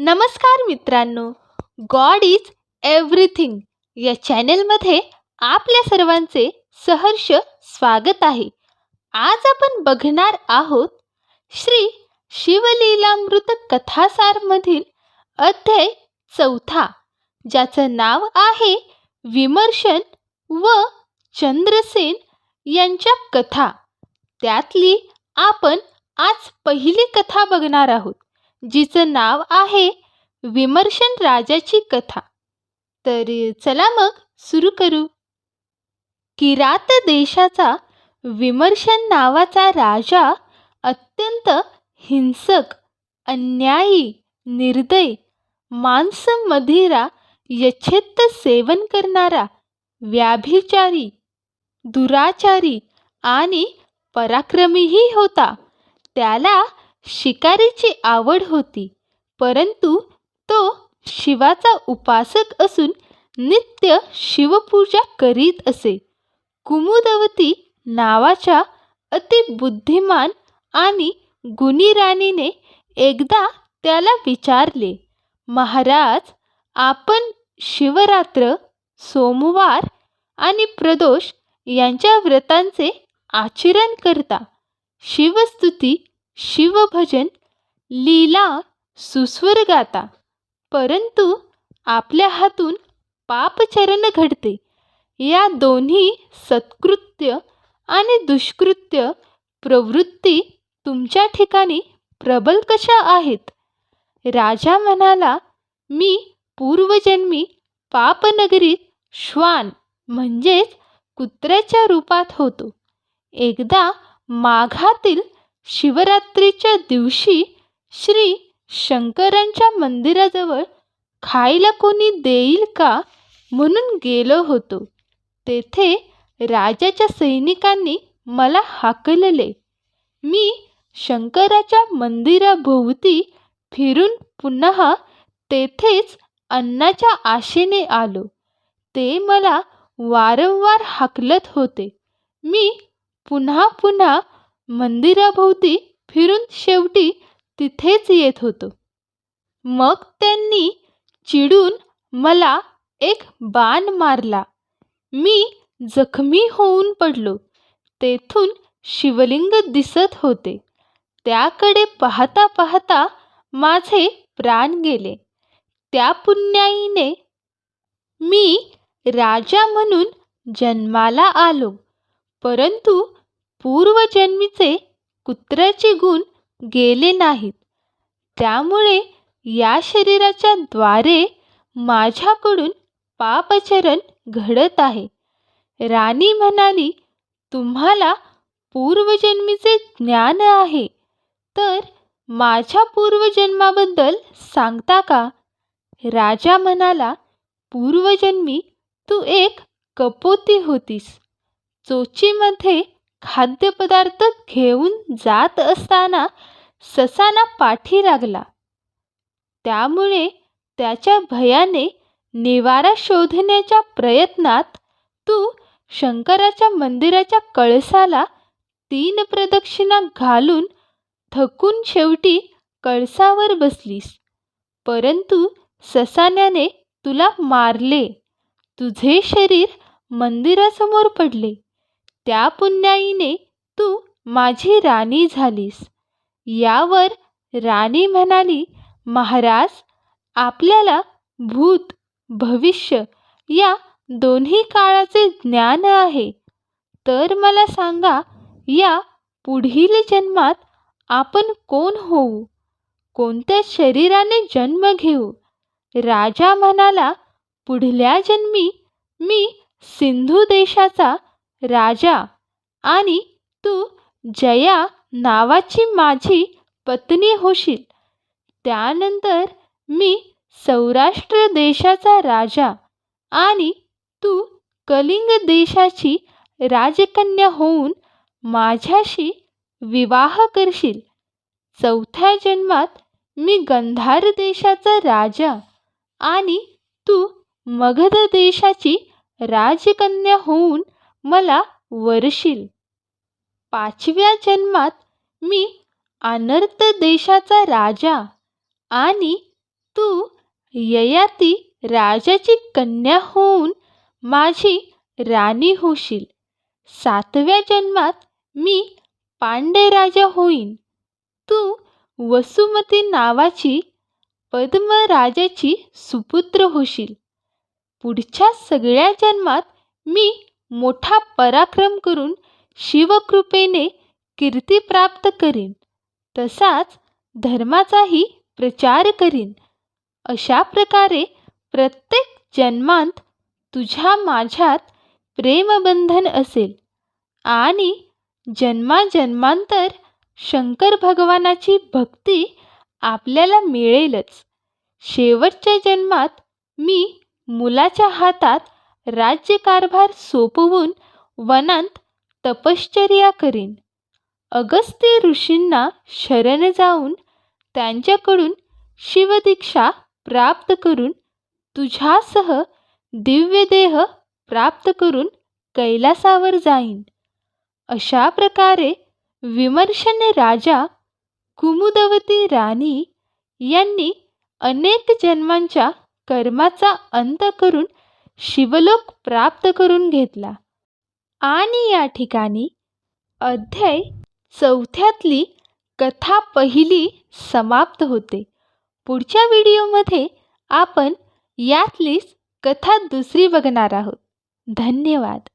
नमस्कार मित्रांनो. God is everything या चॅनेलमध्ये आपल्या सर्वांचे सहर्ष स्वागत आहे. आज आपण बघणार आहोत श्री शिवलीलामृत कथासारमधील अध्याय चौथा ज्याचं नाव आहे विमर्शन व चंद्रसेन यांच्या कथा. त्यातली आपण आज पहिली कथा बघणार आहोत. जिचं नाव आहे विमर्शन राजाची कथा. तर चला मग सुरू करू. किरात देशाचा विमर्शन नावाचा राजा अत्यंत हिंसक अन्यायी निर्दय मांस मधिरा यच्छेत्त सेवन करणारा व्याभिचारी दुराचारी आणि पराक्रमीही होता. त्याला शिकारीची आवड होती परंतु तो शिवाचा उपासक असून नित्य शिवपूजा करीत असे. कुमुदवती नावाच्या अतिबुद्धिमान आणि गुणी राणीने एकदा त्याला विचारले महाराज आपण शिवरात्र सोमवार आणि प्रदोष यांच्या व्रतांचे आचरण करता. शिवस्तुती शिवभजन लीला सुस्वर गाता परंतु आपल्या हातून पापचरण घडते. या दोन्ही सत्कृत्य आणि दुष्कृत्य प्रवृत्ती तुमच्या ठिकाणी प्रबल कशा आहेत? राजा म्हणाला मी पूर्वजन्मी पापनगरीत श्वान म्हणजेच कुत्र्याच्या रूपात होतो. एकदा माघातील शिवरात्रीच्या दिवशी श्री शंकरांच्या मंदिराजवळ खायला कोणी देईल का म्हणून गेलो होतो. तेथे राजाच्या सैनिकांनी मला हाकलले. मी शंकराच्या मंदिराभोवती फिरून पुन्हा तेथेच अन्नाच्या आशेने आलो. ते मला वारंवार हाकलत होते. मी पुन्हा पुन्हा मंदिराभोवती फिरून शेवटी तिथेच येत होतो. मग त्यांनी चिडून मला एक बाण मारला. मी जखमी होऊन पडलो. तेथून शिवलिंग दिसत होते. त्याकडे पाहता पाहता माझे प्राण गेले. त्या पुण्याईने मी राजा म्हणून जन्माला आलो. परंतु पूर्वजन्मीचे कुत्र्याचे गुण गेले नाहीत. त्यामुळे या शरीराच्या द्वारे माझ्याकडून पापचरण घडत आहे. राणी म्हणाली तुम्हाला पूर्वजन्मीचे ज्ञान आहे. तर माझ्या पूर्वजन्माबद्दल सांगता का? राजा म्हणाला पूर्वजन्मी तू एक कपोती होतीस. चोचीमध्ये खाद्यपदार्थ घेऊन जात असताना ससाना पाठी लागला. त्यामुळे त्याच्या भयाने निवारा शोधण्याच्या प्रयत्नात तू शंकराच्या मंदिराच्या कळसाला तीन प्रदक्षिणा घालून थकून शेवटी कळसावर बसलीस. परंतु ससान्याने तुला मारले. तुझे शरीर मंदिरासमोर पडले. त्या पुण्याईने तू माझी राणी झालीस. यावर राणी म्हणाली महाराज आपल्याला भूत भविष्य या दोन्ही काळाचे ज्ञान आहे. तर मला सांगा या पुढील जन्मात आपण कोण होऊ? कोणत्या शरीराने जन्म घेऊ? राजा म्हणाला पुढल्या जन्मी मी सिंधू देशाचा राजा आणि तू जया नावाची माझी पत्नी होशील. त्यानंतर मी सौराष्ट्र देशाचा राजा आणि तू कलिंग देशाची राजकन्या होऊन माझ्याशी विवाह करशील. चौथ्या जन्मात मी गंधार देशाचा राजा आणि तू मगध देशाची राजकन्या होऊन मला वरशील. पाचव्या जन्मात मी अनर्थ देशाचा राजा आणि तू ययाती राजाची कन्या होऊन माझी राणी होशील. सातव्या जन्मात मी पांडे राजा होईन. तू वसुमती नावाची पद्मराजाची सुपुत्र होशील. पुढच्या सगळ्या जन्मात मी मोठा पराक्रम करून शिवकृपेने कीर्ती प्राप्त करीन. तसाच धर्माचाही प्रचार करीन. अशा प्रकारे प्रत्येक जन्मांत तुझ्या माझ्यात प्रेमबंधन असेल. आणि जन्माजन्मांतर शंकर भगवानाची भक्ती आपल्याला मिळेलच. शेवटच्या जन्मात मी मुलाच्या हातात राज्यकारभार सोपवून वनांत तपश्चर्या करीन. अगस्त्य ऋषींना शरण जाऊन त्यांच्याकडून शिवदीक्षा प्राप्त करून तुझ्यासह दिव्यदेह प्राप्त करून कैलासावर जाईन. अशा प्रकारे विमर्शने राजा कुमुदवती राणी यांनी अनेक जन्मांच्या कर्माचा अंत करून शिवलोक प्राप्त करून घेतला. आणि या ठिकाणी अध्याय चौथ्यातली कथा पहिली समाप्त होते. पुढच्या व्हिडिओमध्ये आपण यातलीच कथा दुसरी बघणार आहोत. धन्यवाद.